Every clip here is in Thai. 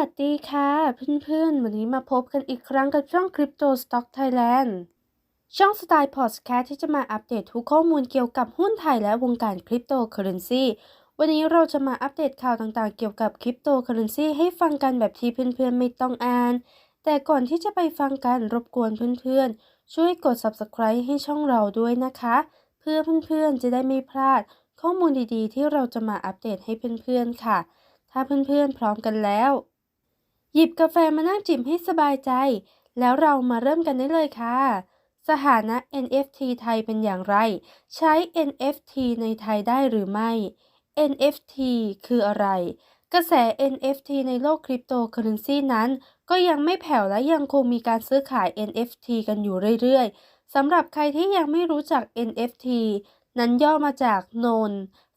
วัสดีค่ะ เพื่อนๆ วันนี้มาพบกันอีกครั้งกับช่อง Crypto Stock Thailand ช่องสไตล์พอดแคสต์ที่จะมาอัปเดตทุกข้อมูลเกี่ยวกับหุ้นไทยและวงการคริปโตเคอเรนซีวันนี้เราจะมาอัปเดตข่าวต่างๆ เกี่ยวกับคริปโตเคอเรนซีให้ฟังกันแบบที่เพื่อนๆ ไม่ต้องอ่าน แต่ก่อนที่จะไปฟังกันรบกวนเพื่อนๆ ช่วยกด Subscribe ให้ช่องเราด้วยนะคะ เพื่อเพื่อนๆ จะได้ไม่พลาด ข้อมูลดีๆ ที่เราจะมาอัปเดตให้เพื่อนๆ ค่ะถ้าเพื่อนๆ พร้อมกันแล้ว หยิบกาแฟมานั่งจิบให้สบายใจ แล้วเรามาเริ่มกันได้เลยค่ะ สถานะ NFT ไทยเป็นอย่างไร ใช้ NFT ในไทยได้หรือไม่ NFT คืออะไร กระแส NFT ในโลกคริปโตเคอเรนซีนั้น ก็ยังไม่แผ่วและยังคงมีการซื้อขาย NFT กันอยู่เรื่อยๆสำหรับใครที่ยังไม่รู้จัก NFT นั้นย่อมาจาก Non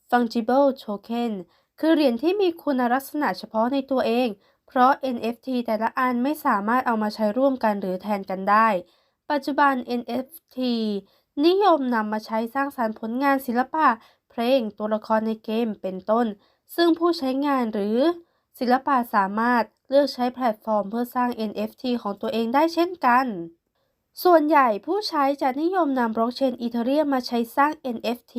Fungible Token คือเหรียญที่มีคุณลักษณะเฉพาะในตัวเอง เพราะ NFT แต่ละอันไม่สามารถเอามาใช้ร่วมกันหรือแทนกันได้ ปัจจุบัน NFT นิยมนำมาใช้สร้างสรรค์ผลงานศิลปะ เพลง ตัวละครในเกม เป็นต้น ซึ่งผู้ใช้งานหรือศิลปะสามารถเลือกใช้แพลตฟอร์มเพื่อสร้าง NFT ของตัวเองได้เช่นกัน ส่วนใหญ่ผู้ใช้จะนิยมนำบล็อกเชนอีเทเรียมมาใช้สร้าง NFT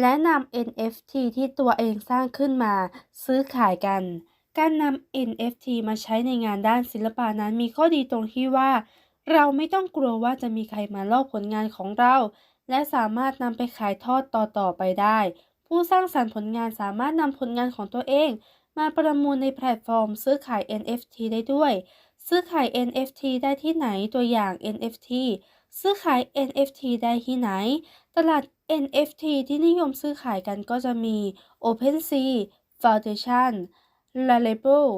และนำ NFT ที่ตัวเองสร้างขึ้นมาซื้อขายกัน การนำ NFT มาใช้ในงานด้านศิลปะนั้นมีข้อดีตรงที่ว่า เราไม่ต้องกลัวว่าจะมีใครมาลอกผลงานของเรา และสามารถนำไปขายทอดต่อๆไปได้ ผู้สร้างสรรค์ผลงานสามารถนำผลงานของตัวเอง มาประมูลในแพลตฟอร์ม ซื้อขาย NFT ได้ด้วย ซื้อขาย NFT ได้ที่ไหนตัวอย่าง NFT ซื้อขาย NFT ได้ที่ไหน ตลาด NFT ที่นิยมซื้อขายกันก็จะมี OpenSea Foundation Rarible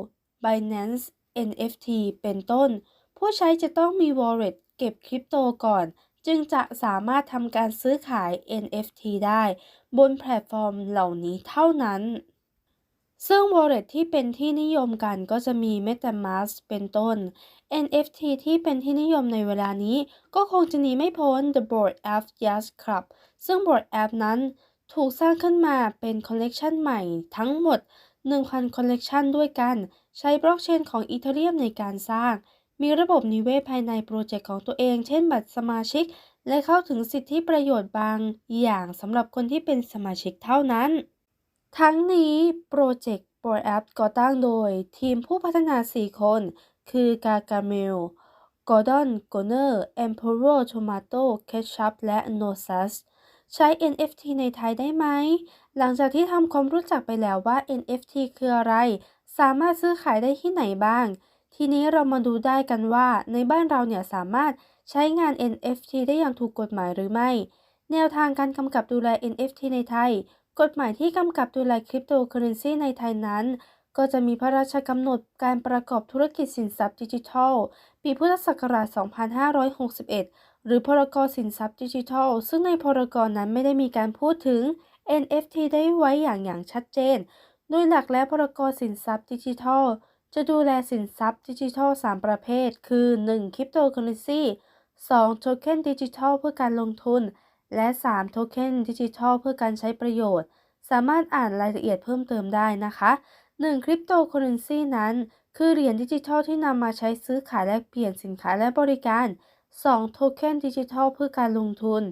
Binance NFT เป็นต้น ผู้ใช้จะต้องมี wallet เก็บคริปโตก่อน จึงจะสามารถทำการซื้อขาย NFT ได้ บนแพลตฟอร์มเหล่านี้เท่านั้น ซึ่ง wallet ที่เป็นที่นิยมกันก็จะมี MetaMask เป็นต้น NFT ที่เป็นที่นิยมในเวลานี้ ก็คงจะหนีไม่พ้น The Board Ape Yacht Club ซึ่ง Bored Ape นั้นถูกสร้างขึ้นมาเป็นคอลเลกชันใหม่ทั้งหมด 1,000 คอลเลกชันด้วยกัน ใช้บล็อกเชนของอีเทเรียมในการสร้าง มีระบบนิเวศภายในโปรเจกต์ของตัวเอง เช่นบัตรสมาชิก และเข้าถึงสิทธิประโยชน์บางอย่างสำหรับคนที่เป็นสมาชิกเท่านั้น ทั้งนี้โปรเจกต์ Bored Ape ก่อตั้งโดย ทีมผู้พัฒนา 4 คน คือกา g a m e l กอร์ดอนโกเนอร์ e m p e r o r Tomato Ketchup และ Nosas ใช้ NFT ในไทยได้ไหม หลังจากที่ทำความรู้จักไปแล้วว่า NFT คืออะไร สามารถซื้อขายได้ที่ไหนบ้าง ทีนี้เรามาดูได้กันว่า ในบ้านเราเนี่ยสามารถใช้งาน NFT ได้อย่างถูกกฎหมายหรือไม่ แนวทางการกำกับดูแล NFT ในไทย กฎหมายที่กำกับดูแลคริปโตเคอเรนซีในไทยนั้น ก็จะมีพระราชกำหนดการประกอบธุรกิจสินทรัพย์ดิจิทัล ปีพุทธศักราช 2561 หรือพรกสินทรัพย์ดิจิทัล ซึ่งในพรกนั้นไม่ได้มีการพูดถึง NFT ได้ไว้อย่างอย่างชัดเจน โดยหลักและพรกสินทรัพย์ดิจิทัล จะดูแลสินทรัพย์ดิจิทัล 3 ประเภท คือ 1. คริปโตเคอเรนซี 2. โทเค็นดิจิทัลเพื่อการลงทุน และ 3. โทเค็นดิจิทัลเพื่อการใช้ประโยชน์ สามารถอ่านรายละเอียดเพิ่มเติมได้นะคะ 1. คริปโตเคอเรนซีนั้น คือเหรียญดิจิทัลที่นำมาใช้ซื้อขายแลกเปลี่ยนสินค้าและบริการ 2. โทเค็นดิจิทัลเพื่อการลงทุน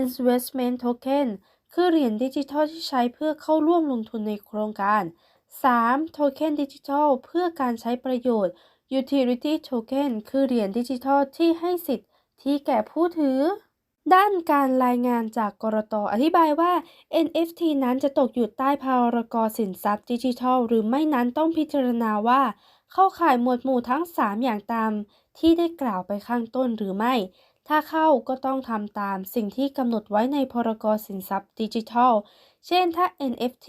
Investment Token คือเหรียญดิจิทัลที่ใช้เพื่อเข้าร่วมลงทุนในโครงการ 3. โทเค็นดิจิทัลเพื่อการใช้ประโยชน์ Utility Token คือเหรียญดิจิทัลที่ให้สิทธิ์ที่แก่ผู้ถือ ด้านการรายงานจากกรตอธิบายว่า NFT นั้นจะตกอยู่ใต้พรกสินทรัพย์ดิจิทัล หรือไม่นั้นต้องพิจารณาว่า เข้าข่ายหมวดหมู่ทั้ง 3 อย่างตาม ที่ได้กล่าวไปข้างต้นหรือไม่ ถ้าเข้าก็ต้องทำตามสิ่งที่กำหนดไว้ในพรกสินทรัพย์ดิจิทัล เช่นถ้า NFT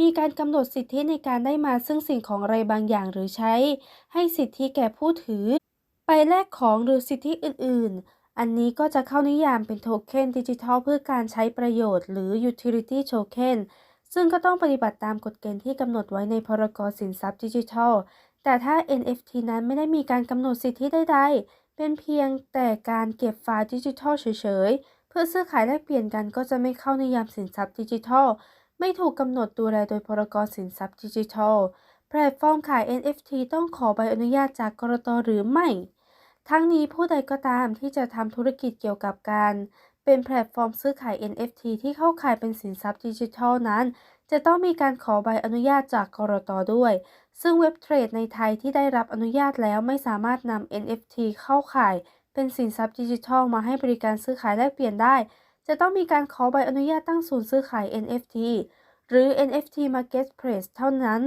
มีการกำหนดสิทธิในการได้มาซึ่งสิ่งของอะไรบางอย่างหรือใช้ ให้สิทธิแก่ผู้ถือ ไปแลกของหรือสิทธิอื่น ๆ อันนี้ก็จะเข้านิยามเป็นโทเค็นดิจิทัลเพื่อการใช้ประโยชน์หรือ utility token ซึ่งก็ต้องปฏิบัติตามกฎเกณฑ์ที่กำหนดไว้ในพรกสินทรัพย์ดิจิทัล แต่ถ้า NFT นั้นไม่ได้มีการกำหนดสิทธิใดๆ เป็นเพียงแต่การเก็บไฟล์ดิจิทัลเฉยๆ เพื่อซื้อขายแลกเปลี่ยนกันก็จะไม่เข้าในยามสินทรัพย์ดิจิทัล ไม่ถูกกำหนดดูแลโดยพรกสินทรัพย์ดิจิทัล แพลตฟอร์มขาย NFT ต้องขอใบอนุญาตจากกรตหรือไม่ ทั้งนี้ผู้ใดก็ตามที่จะทำธุรกิจเกี่ยวกับการเป็นแพลตฟอร์มซื้อขาย NFT ที่เข้าข่ายเป็นสินทรัพย์ดิจิทัลนั้น จะต้องมีการขอใบอนุญาตจากกรตด้วย ซึ่งเว็บเทรดในไทยที่ได้รับอนุญาตแล้วไม่สามารถนำ NFT เข้าข่าย เป็นสินทรัพย์ดิจิทัลมาให้บริการซื้อขายแลกเปลี่ยนได้ จะต้องมีการขอใบอนุญาตตั้งศูนย์ซื้อขาย NFT หรือ NFT Marketplace เท่านั้น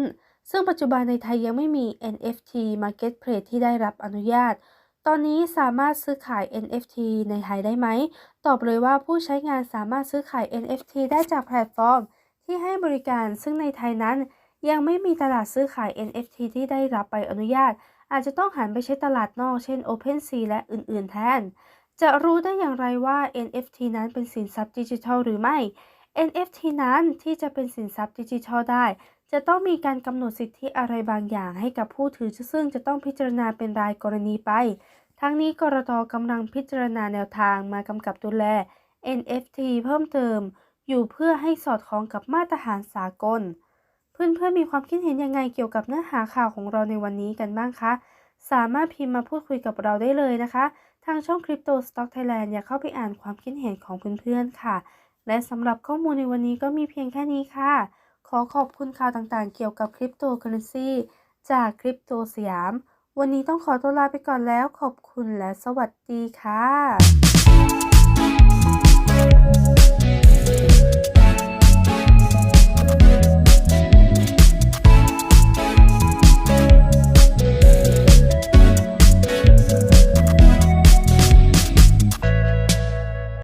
ซึ่งปัจจุบันในไทยยังไม่มี NFT Marketplace ที่ได้รับอนุญาต ตอนนี้สามารถซื้อขาย NFT ในไทยได้ไหม ตอบเลยว่าผู้ใช้งานสามารถซื้อขาย NFT ได้จากแพลตฟอร์ม ที่ให้บริการซึ่งในไทยนั้น ยังไม่มีตลาดซื้อขาย NFT ที่ได้รับใบอนุญาต อาจจะต้องหันไปใช้ตลาดนอก เช่น OpenSea และอื่น ๆ แทน จะรู้ได้อย่างไรว่า NFT นั้นเป็นสินทรัพย์ดิจิทัลหรือไม่ NFT นั้นที่จะเป็นสินทรัพย์ดิจิทัลได้ จะต้องมีการกำหนดสิทธิอะไรบางอย่างให้กับผู้ถือซึ่งจะต้องพิจารณาเป็นรายกรณีไป ทั้งนี้กรตกำลังพิจารณาแนวทางมากำกับดูแล NFT เพิ่มเติม อยู่เพื่อให้สอดคล้องกับมาตรฐานสากล เพื่อนๆมีความคิดเห็นยังไงเกี่ยวกับเนื้อหาข่าวของเราในวันนี้กันบ้างคะ สามารถพิมพ์มาพูดคุยกับเราได้เลยนะคะ ทางช่อง Crypto Stock Thailand อยากเข้าไปอ่านความคิดเห็นของเพื่อนๆค่ะ และสำหรับข้อมูลในวันนี้ก็มีเพียงแค่นี้ค่ะ ขอขอบคุณข่าวต่างๆ เกี่ยวกับคริปโตเคอเรนซีจากคริปโตสยาม วันนี้ต้องขอตัวลาไปก่อนแล้วขอบคุณและสวัสดีค่ะ